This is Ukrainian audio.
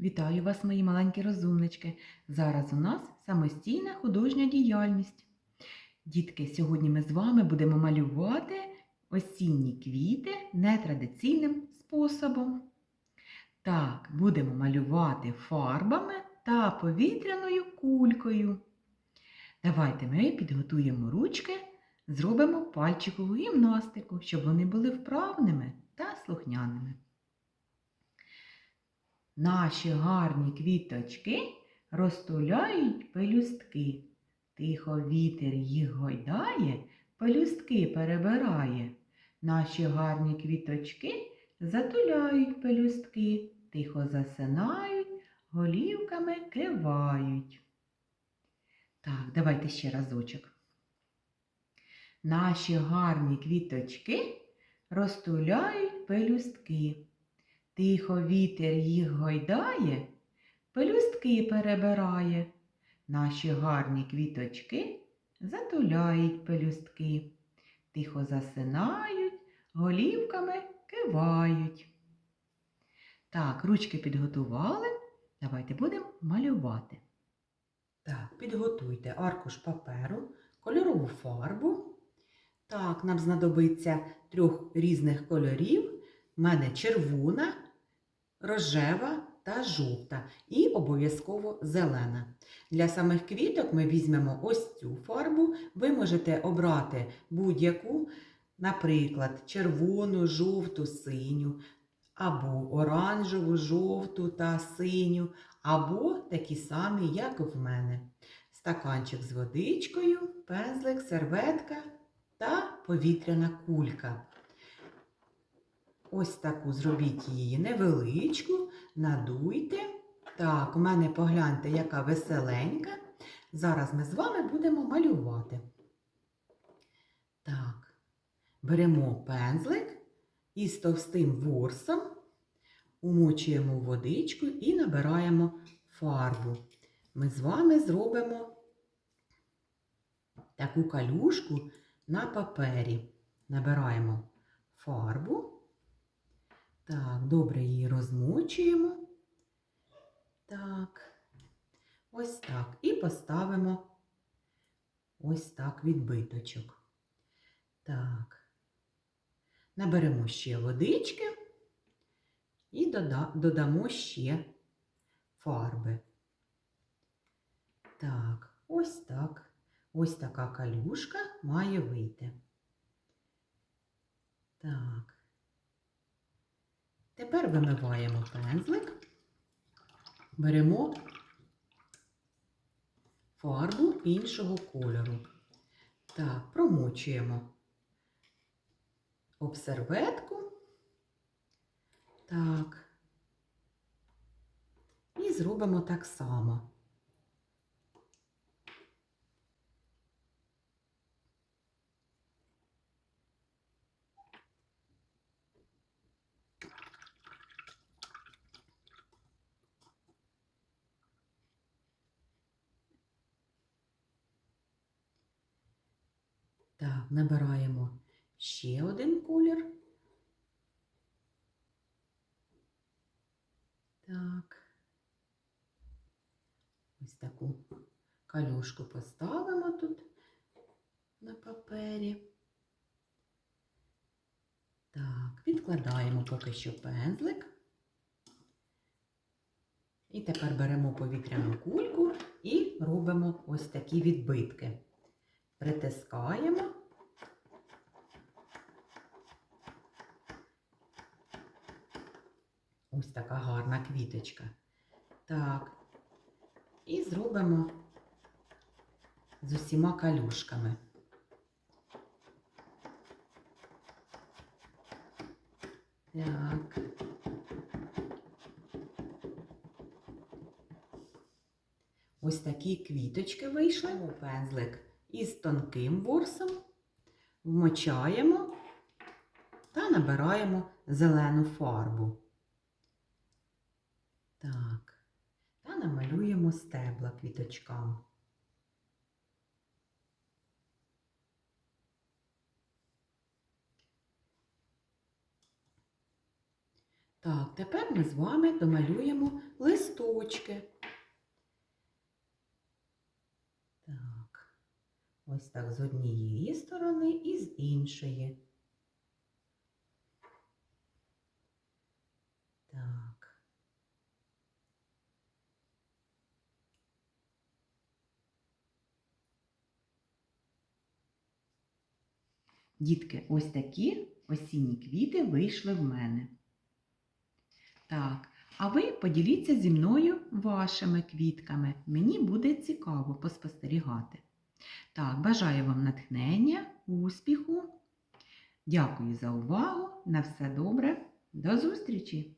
Вітаю вас, мої маленькі розумнички! Зараз у нас самостійна художня діяльність. Дітки, сьогодні ми з вами будемо малювати осінні квіти нетрадиційним способом. Так, будемо малювати фарбами та повітряною кулькою. Давайте ми підготуємо ручки, зробимо пальчикову гімнастику, щоб вони були вправними та слухняними. Наші гарні квіточки розтуляють пелюстки. Тихо вітер їх гойдає, пелюстки перебирає. Наші гарні квіточки затуляють пелюстки, тихо засинають, голівками кивають. Так, давайте ще разочок. Наші гарні квіточки розтуляють пелюстки. Тихо вітер їх гойдає, пелюстки перебирає. Наші гарні квіточки затуляють пелюстки, тихо засинають, голівками кивають. Так, ручки підготували. Давайте будемо малювати. Так, підготуйте аркуш паперу, кольорову фарбу. Так, нам знадобиться трьох різних кольорів. У мене червона, рожева та жовта і обов'язково зелена. Для самих квіток ми візьмемо ось цю фарбу. Ви можете обрати будь-яку, наприклад, червону, жовту, синю, або оранжеву, жовту та синю, або такі самі, як в мене. Стаканчик з водичкою, пензлик, серветка та повітряна кулька. Ось таку зробіть її невеличку, надуйте. Так, у мене погляньте, яка веселенька. Зараз ми з вами будемо малювати. Так, беремо пензлик із товстим ворсом, умочуємо водичку і набираємо фарбу. Ми з вами зробимо таку калюшку на папері. Набираємо фарбу. Так, добре її розмочуємо. Так, ось так. І поставимо ось так відбиточок. Так. Наберемо ще водички і додамо ще фарби. Так, ось так. Ось така калюшка має вийти. Так. Тепер вимиваємо пензлик, беремо фарбу іншого кольору. та промочуємо об серветку. Так. І зробимо так само. Так, набираємо ще один колір. Так. Ось таку калюшку поставимо тут на папері. Так, відкладаємо поки що пензлик. І тепер беремо повітряну кульку і робимо ось такі відбитки притискаємо. Ось така гарна квіточка. Так. І зробимо з усіма калюшками. Так. Ось такі квіточки вийшли. у Пензлик із тонким ворсом, вмочаємо та набираємо зелену фарбу. Так, та намалюємо стебла квіточкам. Так, тепер ми з вами домалюємо листочки. Так, ось так з однієї сторони і з іншої. Так. Дітки, ось такі осінні квіти вийшли в мене. Так, а ви поділіться зі мною вашими квітками. Мені буде цікаво поспостерігати. Так, бажаю вам натхнення, успіху. Дякую за увагу. На все добре. До зустрічі!